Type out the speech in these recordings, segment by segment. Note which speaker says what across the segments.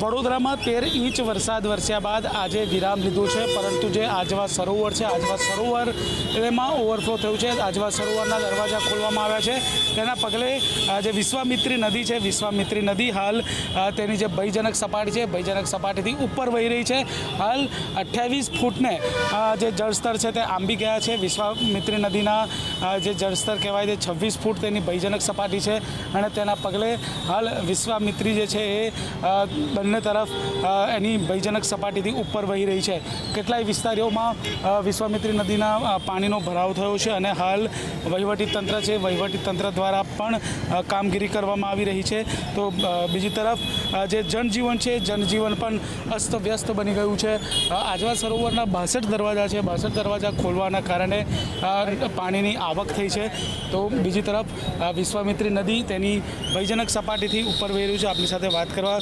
Speaker 1: વડોદરામાં તેર ઇંચ વરસાદ વરસ્યા બાદ આજે વિરામ લીધો છે. પરંતુ જે આજવા સરોવર છે આજવા સરોવર એમાં ઓવરફ્લો થયું છે. આજવા સરોવરના દરવાજા ખોલવામાં આવ્યા છે. તેના પગલે જે વિશ્વામિત્રી નદી છે વિશ્વામિત્રી નદી હાલ તેની જે ભયજનક સપાટી છે ભયજનક સપાટીથી ઉપર વહી રહી છે. હાલ અઠ્યાવીસ ફૂટને જે જળસ્તર છે તે આંબી ગયા છે. વિશ્વામિત્રી નદીના જે જળસ્તર કહેવાય તે છવ્વીસ ફૂટ તેની ભયજનક સપાટી છે. અને તેના પગલે હાલ વિશ્વામિત્રી જે છે એ અ, બંને તરફ એની ભયજનક સપાટીથી ઉપર વહી રહી છે. કેટલાય વિસ્તારોમાં વિશ્વામિત્રી નદીના પાણીનો ભરાવ થયો છે અને હાલ તંત્ર છે તંત્ર દ્વારા પણ કામગીરી કરવામાં આવી રહી છે. તો બીજી તરફ જે જનજીવન છે, જનજીવન પણ અસ્તવ્યસ્ત બની ગયું છે. આજવા સરોવરના બાસઠ દરવાજા છે. બાસઠ દરવાજા ખોલવાના કારણે પાણીની આવક થઈ છે. તો બીજી તરફ વિશ્વામિત્રી નદી તેની ભયજનક સપાટીથી ઉપર વહી રહ્યું છે. આપણી સાથે વાત કરવા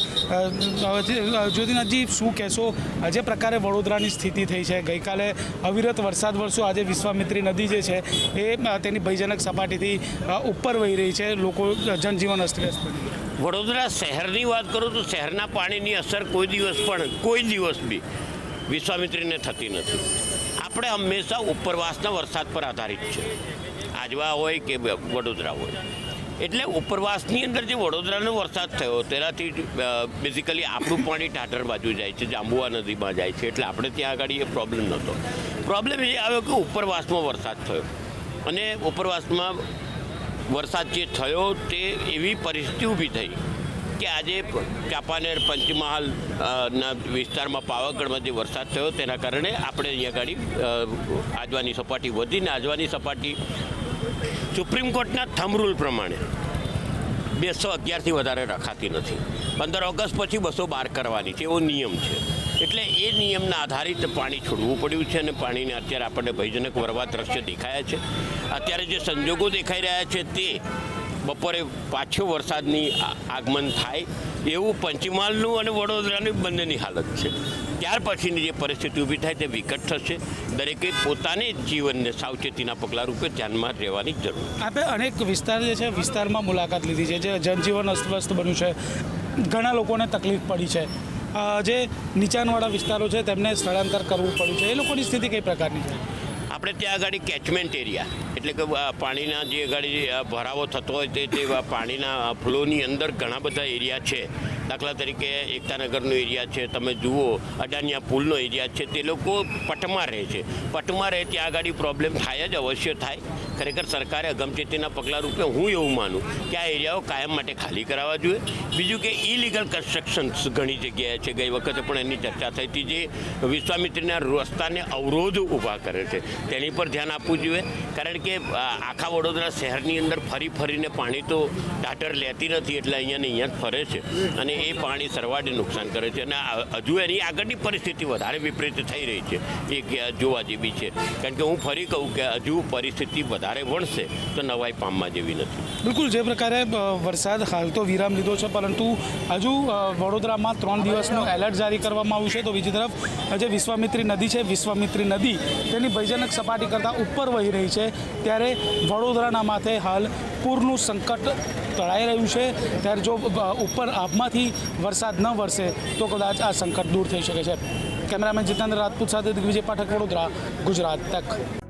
Speaker 1: જ્યોતિનાથજી, શું કહેશો? જે પ્રકારે વડોદરાની સ્થિતિ થઈ છે? ગઈકાલે અવિરત વરસાદ વરસ્યો. આજે વિશ્વામિત્રી નદી જે છે, એ તેની ભયજનક સપાટીથી ઉપર વહી રહી છે. લોકો જનજીવન અસ્તવ્યસ્ત
Speaker 2: વડોદરા શહેરની વાત કરું તો શહેરના પાણીની અસર કોઈ દિવસ પણ, કોઈ દિવસ બી વિશ્વામિત્રીને થતી નથી. આપણે હંમેશા ઉપરવાસના વરસાદ પર આધારિત છે. આજવા હોય કે વડોદરા હોય. એટલે ઉપરવાસની અંદર જે વડોદરાનો વરસાદ થયો, તેનાથી બેઝિકલી આપણું પાણી ટાટર બાજુ જાય છે, જાંબુવા નદીમાં જાય છે, એટલે આપણે ત્યાં આગળ એ પ્રોબ્લેમ નહોતો. પ્રોબ્લેમ એ આવ્યો કે ઉપરવાસમાં વરસાદ થયો. અને ઉપરવાસમાં વરસાદ જે થયો તે એવી પરિસ્થિતિ ઊભી થઈ કે આજે ચાંપાનેર, પંચમહાલ ના વિસ્તારમાં પાવાગઢમાં જે વરસાદ થયો, તેના કારણે આપણે અહીંયા ગાડી આજવાની સપાટી વધીને આજવાની સપાટી સુપ્રીમ કોર્ટના થમ રૂલ પ્રમાણે બેસો અગિયારથી વધારે રખાતી નથી. પંદર ઓગસ્ટ પછી બસો બાર કરવાની છે, એવો નિયમ છે. એટલે એ નિયમના આધારિત પાણી છોડવું પડ્યું છે અને પાણીને અત્યારે આપણને ભયજનક વરવા દ્રશ્ય દેખાયા છે. અત્યારે જે સંજોગો દેખાઈ રહ્યા છે તે બપોરે પાછો વરસાદની આગમન થાય એવું પંચમહાલનું અને વડોદરાની બંનેની હાલત છે. ત્યાર પછીની જે પરિસ્થિતિ ઊભી થાય તે વિકટ થશે. દરેકે પોતાને જીવનને સાવચેતીના પગલાં રૂપે ધ્યાનમાં રહેવાની જરૂર.
Speaker 1: આપણે અનેક વિસ્તાર જે છે વિસ્તારમાં મુલાકાત લીધી છે જે જનજીવન અસ્તવ્યસ્ત બન્યું છે. ઘણા લોકોને તકલીફ પડી છે. જે નીચાણવાળા વિસ્તારો છે તેમને સ્થળાંતર કરવું પડ્યું છે. એ લોકોની સ્થિતિ કઈ પ્રકારની છે?
Speaker 2: આપણે ત્યાં આગળ કેચમેન્ટ એરિયા એટલે કે પાણીના જે આગળ ભરાવો થતો હોય તે તે પાણીના ફ્લોની અંદર ઘણા બધા એરિયા છે. દાખલા તરીકે એકતાનગરનો એરિયા છે, તમે જુઓ, અડાનિયા પુલનો એરિયા છે, તે લોકો પટમાં રહે છે. પટમાં રહે ત્યાં આગળ પ્રોબ્લેમ થાય જ અવશ્ય થાય. ખરેખર સરકારે અગમચેતીના પગલાં રૂપે હું એવું માનું કે આ એરિયાઓ કાયમ માટે ખાલી કરાવવા જોઈએ. બીજું કે ઇલીગલ કન્સ્ટ્રક્શન્સ ઘણી જગ્યાએ છે. ગઈ વખતે પણ એની ચર્ચા થઈ હતી જે વિશ્વામિત્રીના રસ્તાને અવરોધ ઊભા કરે છે. તેની પર ધ્યાન આપવું જોઈએ. કારણ કે આખા વડોદરા શહેરની અંદર ફરી ફરીને પાણી તો ટાટર લેતી નથી, એટલે અહીંયા ને અહીંયા જ ફરે છે. અને એ પાણી સરવાળે નુકસાન કરે છે અને હજુ એની આગળની પરિસ્થિતિ વધારે વિપરીત થઈ રહી છે. એ જોવા જેવી છે. કારણ કે હું ફરી કહું કે હજુ પરિસ્થિતિ વધારે વણશે તો નવાઈ પામવા જેવી નથી.
Speaker 1: બિલકુલ, જે પ્રકારે વરસાદ હાલ તો વિરામ લીધો છે, પરંતુ હજુ વડોદરામાં ત્રણ દિવસનું એલર્ટ જારી કરવામાં આવ્યું છે. તો બીજી તરફ જે વિશ્વામિત્રી નદી છે. વિશ્વામિત્રી નદી તેની ભયજનક સપાટી કરતાં ઉપર વહી રહી છે. ત્યારે વડોદરાના માથે હાલ પૂરનું સંકટ તળાઈ રહ્યું છે. ત્યારે જો ઉપર આભમાંથી વરસાદ ન વરસે, તો કદાચ આ સંકટ દૂર થઈ શકે છે. કેમેરામેન જીતેન્દ્ર રાજપૂત સાથે દિગ્વિજય પાઠક, વડોદરા, ગુજરાત તક.